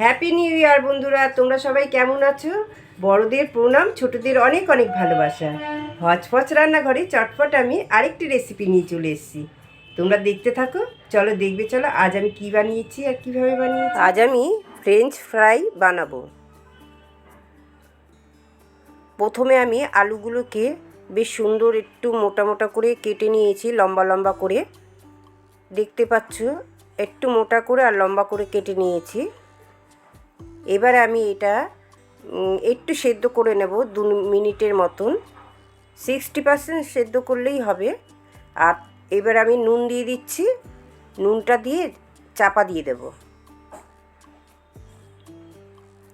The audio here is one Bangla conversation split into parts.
হ্যাপি নিউ ইয়ার বন্ধুরা। তোমরা সবাই কেমন আছো? বড়দের প্রণাম, ছোটদের অনেক অনেক ভালোবাসা। হচপচ রান্নাঘরে চটপট আমি আরেকটি রেসিপি নিয়ে চলে এসেছি। তোমরা দেখতে থাকো। চলো, দেখবে, চলো। আজ আমি কি বানিয়েছি আর কীভাবে বানিয়েছি? আজ আমি ফ্রেঞ্চ ফ্রাই বানাবো। প্রথমে আমি আলুগুলোকে বেশ সুন্দর একটু মোটা মোটা করে কেটে নিয়েছি, লম্বা লম্বা করে। দেখতে পাচ্ছ, একটু মোটা করে আর লম্বা করে কেটে নিয়েছি। এবার আমি এটা একটু সেদ্ধ করে নেব দু মিনিটের মতন। সিক্সটি পার্সেন্ট সেদ্ধ করলেই হবে। আর এবার আমি নুন দিয়ে দিচ্ছি। নুনটা দিয়ে চাপা দিয়ে দেব।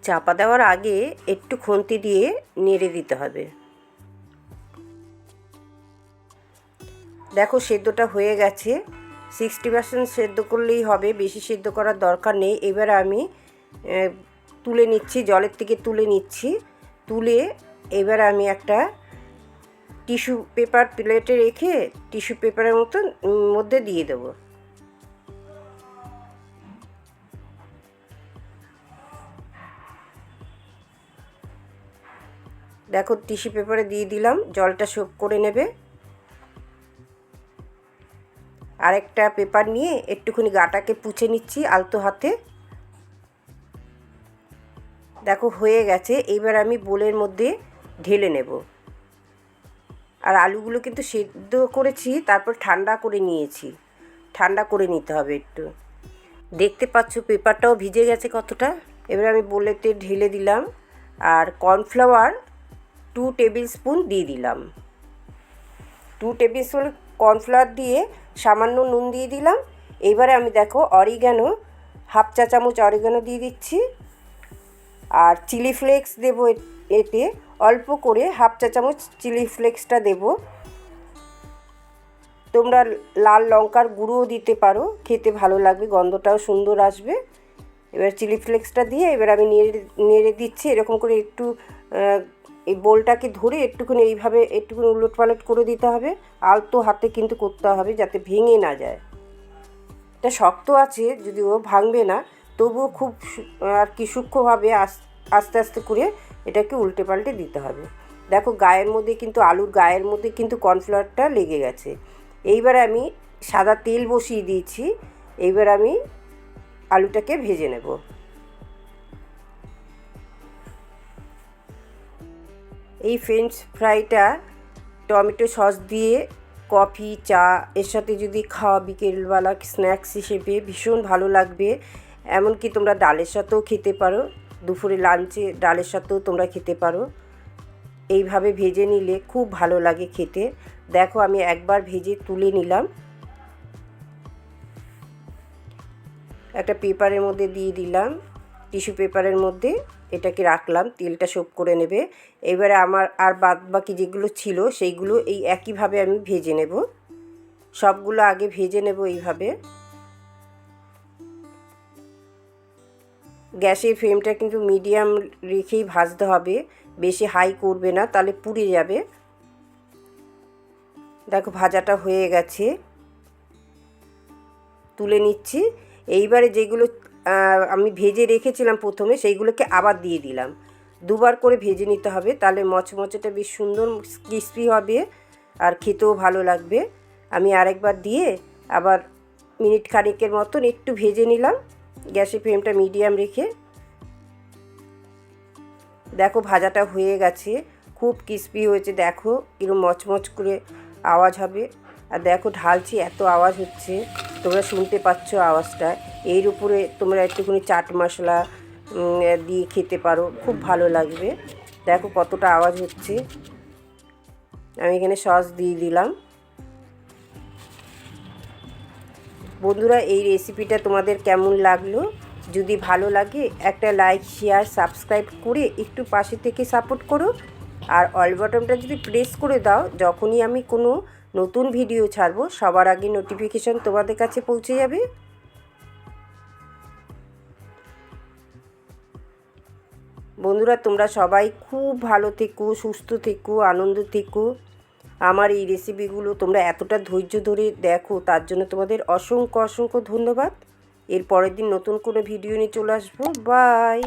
চাপা দেওয়ার আগে একটু খুন্তি দিয়ে নেড়ে দিতে হবে। দেখো সেদ্ধটা হয়ে গেছে। সিক্সটি পার্সেন্ট সেদ্ধ করলেই হবে, বেশি সেদ্ধ করার দরকার নেই। এবার আমি তুলে নিচ্ছি, জলের থেকে তুলে নিচ্ছি। তুলে এবার আমি একটা টিস্যু পেপার প্লেটে রেখে টিস্যু পেপারের মতো মধ্যে দিয়ে দেবো। দেখো, টিস্যু পেপারে দিয়ে দিলাম, জলটা শোক করে নেবে। আরেকটা পেপার নিয়ে একটুখানি গাটাকে পুছে নিচ্ছি আলতো হাতে। দেখো হয়ে গেছে, এইবার আমি বোলের মধ্যে ঢেলে নেব। আর আলুগুলো কিন্তু সেদ্ধ করেছি, তারপর ঠান্ডা করে নিয়েছি। ঠান্ডা করে নিতে হবে একটু। দেখতে পাচ্ছ পেপারটাও ভিজে গেছে কতটা। এবার আমি বোলেতে ঢেলে দিলাম আর কর্নফ্লাওয়ার টু টেবিল স্পুন দিয়ে দিলাম। টু টেবিল স্পুন কর্নফ্লাওয়ার দিয়ে সামান্য নুন দিয়ে দিলাম। এবারে আমি দেখো অরিগ্যানো, হাফ চা চামচ অরিগ্যানো দিয়ে দিচ্ছি। আর চিলি ফ্লেক্স দেবো এতে, অল্প করে হাফ চা চামচ চিলি ফ্লেক্সটা দেবো। তোমরা লাল লঙ্কার গুঁড়োও দিতে পারো, খেতে ভালো লাগবে, গন্ধটাও সুন্দর আসবে। এবার চিলি ফ্লেক্সটা দিয়ে এবার আমি নেড়ে নেড়ে দিচ্ছি, এরকম করে একটু এই বোলটাকে ধরে একটুখানি এইভাবে একটুখানি উলট পালট করে দিতে হবে। আলতো হাতে কিন্তু করতে হবে যাতে ভেঙে না যায়। এটা শক্ত আছে, যদিও ভাঙবে না। তবুও খুব আর কি সূক্ষ্মভাবে আস- আস্তে আস্তে করে এটাকে উল্টে পাল্টে দিতে হবে। দেখো গায়ের মধ্যে কিন্তু, আলুর গায়ের মধ্যে কিন্তু কর্নফ্লাওয়ারটা লেগে গেছে। এইবার আমি সাদা তেল বসিয়ে দিয়েছি, এইবার আমি আলুটাকে ভেজে নেব। এই ফ্রেঞ্চ ফ্রাইটা টমেটো সস দিয়ে, কফি, চা, এর সাথে যদি খাওয়া বিকেলবেলা স্ন্যাক্স হিসেবে ভীষণ ভালো লাগবে। এমনকি তোমরা ডালের সাথেও খেতে পারো। দুপুরে লাঞ্চে ডালের সাথেও তোমরা খেতে পারো। এইভাবে ভেজে নিলে খুব ভালো লাগে খেতে। দেখো, আমি একবার ভেজে তুলে নিলাম। একটা পেপারের মধ্যে দিয়ে দিলাম। টিস্যু পেপারের মধ্যে এটাকে রাখলাম, তেলটা সোপ করে নেবে। এবারে আমার আর বাদ বাকি যেগুলো ছিল, সেইগুলো এই একইভাবে আমি ভেজে নেব। সবগুলো আগে ভেজে নেব এইভাবে। গ্যাসের ফ্লেমটা কিন্তু মিডিয়াম রেখেই ভাজতে হবে। বেশি হাই করবে না, তাহলে পুড়ে যাবে। দেখো ভাজাটা হয়ে গেছে। তুলে নিচ্ছি। এইবারে যেগুলো আমি ভেজে রেখেছিলাম প্রথমে, সেইগুলোকে আবার দিয়ে দিলাম। দুবার করে ভেজে নিতে হবে, তাহলে মচমচেটা বেশ সুন্দর, ক্রিস্পি হবে আর খেতেও ভালো লাগবে। আমি আরেকবার দিয়ে আবার মিনিট খানিকের মতন একটু ভেজে নিলাম। গ্যাসের ফ্লেমটা মিডিয়াম রেখে দেখো ভাজাটা হয়ে গেছে, খুব ক্রিস্পি হয়েছে, দেখো কিরম মচমচ করে আওয়াজ হবে। আর দেখো ঢালছি, এত আওয়াজ হচ্ছে, তোমরা শুনতে পাচ্ছ আওয়াজটা। এর উপরে তোমরা একটুখানি চাট মশলা দিয়ে খেতে পারো, খুব ভালো লাগবে। দেখো কতটা আওয়াজ হচ্ছে। আমি এখানে সস দিয়ে দিলাম। বন্ধুরা, এই রেসিপিটা তোমাদের কেমন লাগল? যদি ভালো লাগে, একটা লাইক শেয়ার সাবস্ক্রাইব করে একটু পাশে থেকে সাপোর্ট করো। আর অল বটনটা যদি প্রেস করে দাও, যখনই আমি কোনো নতুন ভিডিও ছাড়বো, সবার আগে নোটিফিকেশন তোমাদের কাছে পৌঁছে যাবে। বন্ধুরা, তোমরা সবাই খুব ভালো থেকো, সুস্থ থেকো, আনন্দ থেকো। আমার এই রেসিপিগুলো তোমরা এতটা ধৈর্য ধরে দেখো, তার জন্য তোমাদের অসংখ্য অসংখ্য ধন্যবাদ। এর পরের দিন নতুন কোনো ভিডিও নিয়ে চলে আসব। বাই